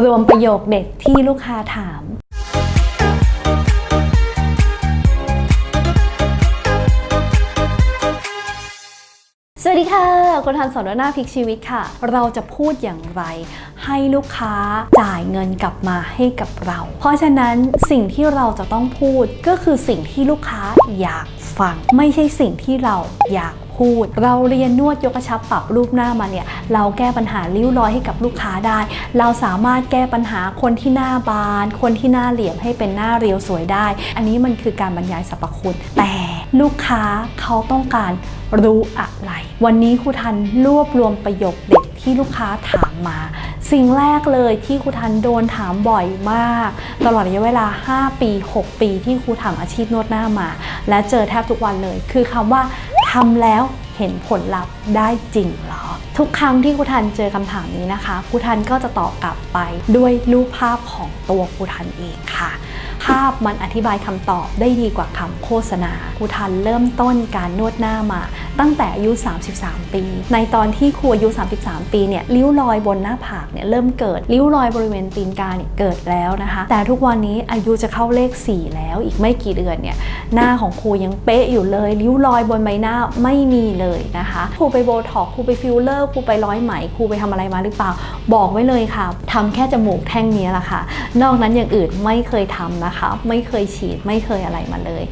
รวมประโยคเด็ดที่ลูกค้าถาม สวัสดีค่ะคุณทันสอนหน้าพลิกชีวิตค่ะ เราจะพูดอย่างไร ให้ลูกค้าจ่ายเงินกลับมาให้กับเรา เพราะฉะนั้นสิ่งที่เราจะต้องพูดก็คือสิ่งที่ลูกค้าอยากฟัง ไม่ใช่สิ่งที่เราอยากพูด เราเรียนนวดยกกระชับปรับรูปหน้ามาเนี่ยเราแก้ปัญหาริ้วรอยให้กับลูกค้าได้ เราสามารถแก้ปัญหาคนที่หน้าบาน คนที่หน้าเหลี่ยมให้เป็นหน้าเรียวสวยได้ อันนี้มันคือการบรรยายสรรพคุณ แต่ลูกค้าเขาต้องการรู้อะไร วันนี้ครูทันรวบรวมประโยคเด็ด ที่ลูกค้าถามมา สิ่งแรกเลยที่ครูทันโดนถามบ่อยมาก ตลอดระยะเวลา 5 ปี 6 ปีที่ครูทำอาชีพนวดหน้ามา และเจอแทบทุกวันเลย คือคำว่าทำแล้วเห็นผลลัพธ์ได้จริงเหรอ ทุกครั้งที่ครูทันเจอคำถามนี้นะคะครูทันก็จะตอบกลับไปด้วยรูปภาพของตัวครูทันเองค่ะ ภาพมันอธิบายคำตอบได้ดีกว่าคำโฆษณาครูทันเริ่มต้นการนวดหน้ามา ตั้งแต่อายุ 33 ปี ในตอนที่ครูอายุ 33 ปีเนี่ยริ้วรอยบนหน้าผากเนี่ยเริ่มเกิดริ้วรอยบริเวณตีนกาเนี่ยเกิดแล้วนะคะ แต่ทุกวันนี้อายุจะเข้าเลข 4 แล้วอีกไม่กี่เดือนเนี่ยหน้าของครูยังเป๊ะอยู่เลยริ้วรอยบนใบหน้าไม่มีเลยนะคะครูไปโบท็อกครูไปฟิลเลอร์ครูไปร้อยไหมครูไปทำอะไรมาหรือเปล่า บอกไว้เลยค่ะทำแค่จมูกแท่งนี้แหละค่ะ นอกนั้นอย่างอื่นไม่เคยทำนะคะ ไม่เคยฉีดไม่เคยอะไรมาเลย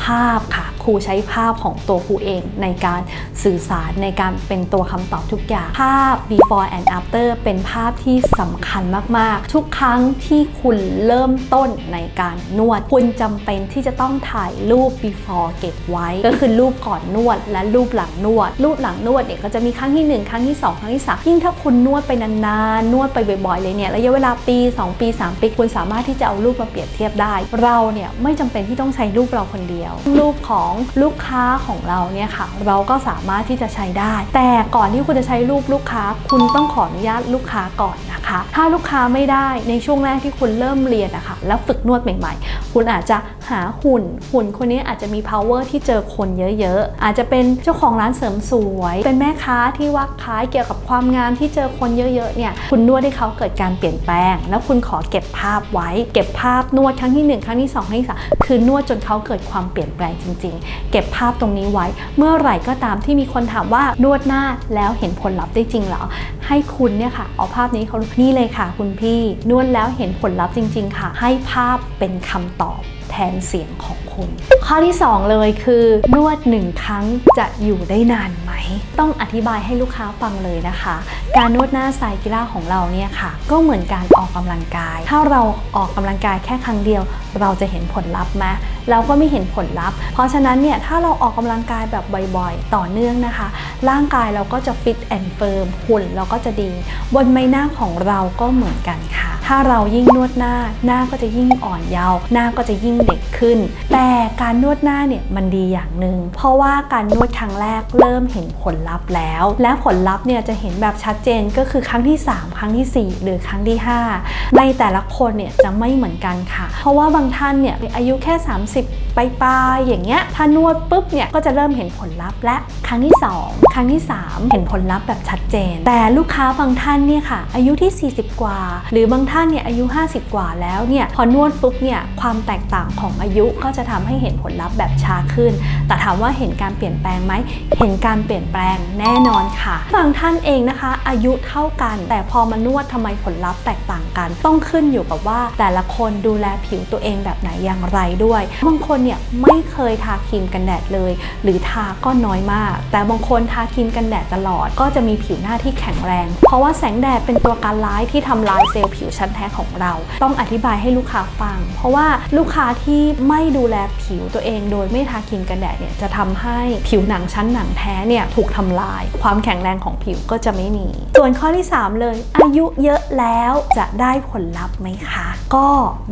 ภาพค่ะ ครูใช้ภาพของตัวครูเองในการสื่อสารในการเป็นตัวคำตอบทุกอย่าง ภาพ before and after เป็นภาพที่สำคัญมาก ๆ ทุกครั้งที่คุณเริ่มต้นในการนวด คุณจำเป็นที่จะต้องถ่ายรูป before เก็บไว้ ก็คือรูปก่อนนวด และรูปหลังนวด รูปหลังนวดเนี่ยก็จะมีครั้งที่ 1 ครั้งที่ 2 ครั้งที่3ยิ่งถ้าคุณนวดไปนานๆนวดไปบ่อยๆเลยเนี่ยระยะเวลาปี 2 ปี 3 ปีคุณสามารถที่จะเอารูปมาเปรียบเทียบได้ เราเนี่ยไม่จำเป็นที่ต้องใช้รูปเราคนเดียว รูปของลูกค้าของเราเนี่ยค่ะ เราก็สามารถที่จะใช้ได้ แต่ก่อนที่คุณจะใช้รูปลูกค้า คุณต้องขออนุญาตลูกค้าก่อนนะคะ ถ้าลูกค้าไม่ได้ในช่วงแรกที่คุณเริ่มเรียนนะคะแล้วฝึกนวดใหม่ ๆ คุณอาจจะ หาหุ่น หุ่นคนนี้อาจจะมี power ที่เจอคนเยอะๆ อาจจะเป็นเจ้าของร้านเสริมสวย เป็นแม่ค้าที่ว่าขายเกี่ยวกับความงามที่เจอคนเยอะๆ เนี่ย คุณนวดให้เขาเกิดการเปลี่ยนแปลง แล้วคุณขอเก็บภาพไว้ เก็บภาพนวดครั้งที่ 1 ครั้งที่ 2 ครั้งที่สคือนวดจนเขาเกิดความเปลี่ยนแปลงจริง ๆ เก็บภาพตรงนี้ไว้ เมื่อไหร่ก็ตามที่มีคนถามว่านวดหน้าแล้วเห็นผลลัพธ์ได้จริงเหรอ ให้คุณเนี่ยค่ะ เอาภาพนี้เขานี่เลยค่ะ คุณพี่ นวดแล้วเห็นผลลัพธ์จริง ๆ ค่ะ ให้ภาพเป็นคำตอบ แทนเสียงของคุณ ข้อที่ 2 เลยคือนวดหนึ่งครั้งจะอยู่ได้นานไหม ต้องอธิบายให้ลูกค้าฟังเลยนะคะการนวดหน้าไซกิล่าของเราเนี่ยค่ะ ก็เหมือนการออกกำลังกาย ถ้าเราออกกำลังกายแค่ครั้งเดียว เราจะเห็นผลลัพธ์ไหมเราก็ไม่เห็นผลลัพธ์ เพราะฉะนั้นเนี่ยถ้าเราออกกำลังกายแบบบ่อยๆ ต่อเนื่องนะคะ ร่างกายเราก็จะฟิตแอนด์เฟิร์มหุ่นเราก็จะดี บนใบหน้าของเราก็เหมือนกันค่ะ ถ้าเรายิ่งนวดหน้าหน้าก็จะยิ่งอ่อนเยาว์หน้าก็จะยิ่งเด็กขึ้น แต่การนวดหน้าเนี่ยมันดีอย่างหนึ่งเพราะว่าการนวดครั้งแรกเริ่มเห็นผลลัพธ์แล้ว และผลลัพธ์เนี่ยจะเห็นแบบชัดเจนก็คือครั้งที่ 3 ครั้งทีสี่ 4 หรือครั้งที่ 5 ในแต่ละคนเนี่ยจะไม่เหมือนกันค่ะ เพราะว่าบางท่านเนี่ยอายุแค่ 30ปลายๆอย่างเงี้ยถ้านวดปุ๊บเนี่ยก็จะเริ่มเห็นผลลัพธ์และครั้งที่ 2 ครั้งที่ 3 เห็นผลลัพธ์แบบชัดเจน แต่ลูกค้าบางท่านเนี่ยค่ะ อายุที่ 40 กว่า หรือบางท่านเนี่ยอายุ 50 กว่าแล้วเนี่ยพอนวดปุ๊บเนี่ยความแตกต่างของอายุก็จะทำให้เห็นผลลัพธ์แบบช้าขึ้น แต่ถามว่าเห็นการเปลี่ยนแปลงไหมเห็นการเปลี่ยนแปลงแน่นอนค่ะบางท่านเองนะคะ อายุเท่ากัน แต่พอมานวดทำไมผลลัพธ์แตกต่างกัน ต้องขึ้นอยู่กับว่าแต่ละคนดูแลผิวตัวเองแบบไหนอย่างไรด้วยบางคนเนี่ยไม่เคยทาครีมกันแดดเลย หรือทาก็น้อยมาก แต่บางคนทาครีมกันแดดตลอดก็จะมีผิวหน้าที่แข็งแรง เพราะว่าแสงแดดเป็นตัวการร้ายที่ทำลายเซลล์ผิวชั้นแท้ของเรา ต้องอธิบายให้ลูกค้าฟัง เพราะว่าลูกค้าที่ไม่ดูแลผิวตัวเอง โดยไม่ทาครีมกันแดดเนี่ยจะทำให้ผิวหนังชั้นหนังแท้เนี่ยถูกทำลาย ความแข็งแรงของผิวก็จะไม่มี ส่วนข้อที่ 3 เลย อายุเยอะแล้วจะได้ผลลัพธ์ไหมคะ ก็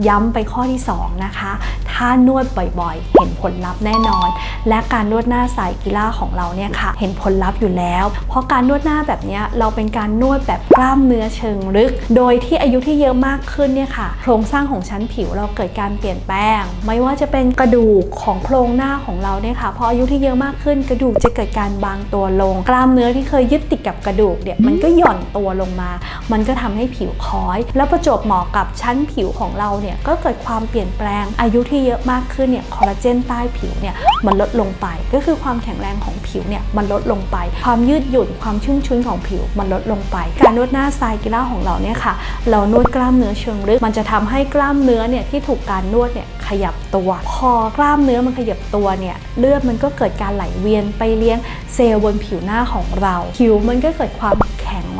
ย้ำไปข้อที่ 2 นะคะ ถ้านวดบ่อยๆ เห็นผลลัพธ์แน่นอน และการนวดหน้าสายกีฬาของเราเนี่ยค่ะ เห็นผลลัพธ์อยู่แล้ว เพราะการนวดหน้าแบบนี้เราเป็นการนวดแบบกล้ามเนื้อเชิงลึก โดยที่อายุที่เยอะมากขึ้นเนี่ยค่ะ โครงสร้างของชั้นผิวเราเกิดการเปลี่ยนแปลง ไม่ว่าจะเป็นกระดูกของโครงหน้าของเราเนี่ยค่ะพออายุที่เยอะมากขึ้น กระดูกจะเกิดการบางตัวลง กล้ามเนื้อที่เคยยึดติดกับกระดูกเนี่ยมันก็หย่อนตัวลงมา มันก็ทำให้ผิวค้อย แล้วประจบเหมาะกับชั้นผิวของเราเนี่ยก็เกิดความเปลี่ยนแปลงอายุที่เยอะมากขึ้นเนี่ยคอลลาเจนใต้ผิวเนี่ยมันลดลงไป ก็คือความแข็งแรงของผิวเนี่ยมันลดลงไป ความยืดหยุ่นความชุ่มชื้นของผิวมันลดลงไป การนวดหน้าไซกิล่าของเราเนี่ยค่ะ เรานวดกล้ามเนื้อเชิงลึกมันจะทำให้กล้ามเนื้อเนี่ยที่ถูกการนวดเนี่ยขยับตัว พอกล้ามเนื้อมันขยับตัวเนี่ยเลือดมันก็เกิดการไหลเวียนไปเลี้ยงเซลล์บนผิวหน้าของเรา ผิวมันก็เกิดความ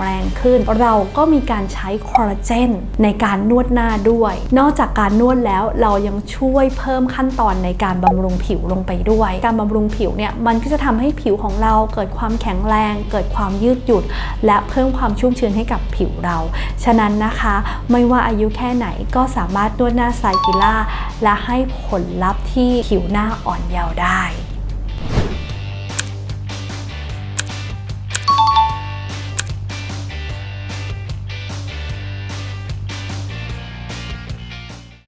แรงขึ้น เราก็มีการใช้คอลลาเจนในการนวดหน้าด้วย นอกจากการนวดแล้วเรายังช่วยเพิ่มขั้นตอนในการบำรุงผิวลงไปด้วย การบำรุงผิวเนี่ยมันก็จะทำให้ผิวของเราเกิดความแข็งแรง เกิดความยืดหยุ่นและเพิ่มความชุ่มชื้นให้กับผิวเรา ฉะนั้นนะคะ ไม่ว่าอายุแค่ไหนก็สามารถนวดหน้าไซกิล่าและให้ผลลัพธ์ที่ผิวหน้าอ่อนเยาว์ได้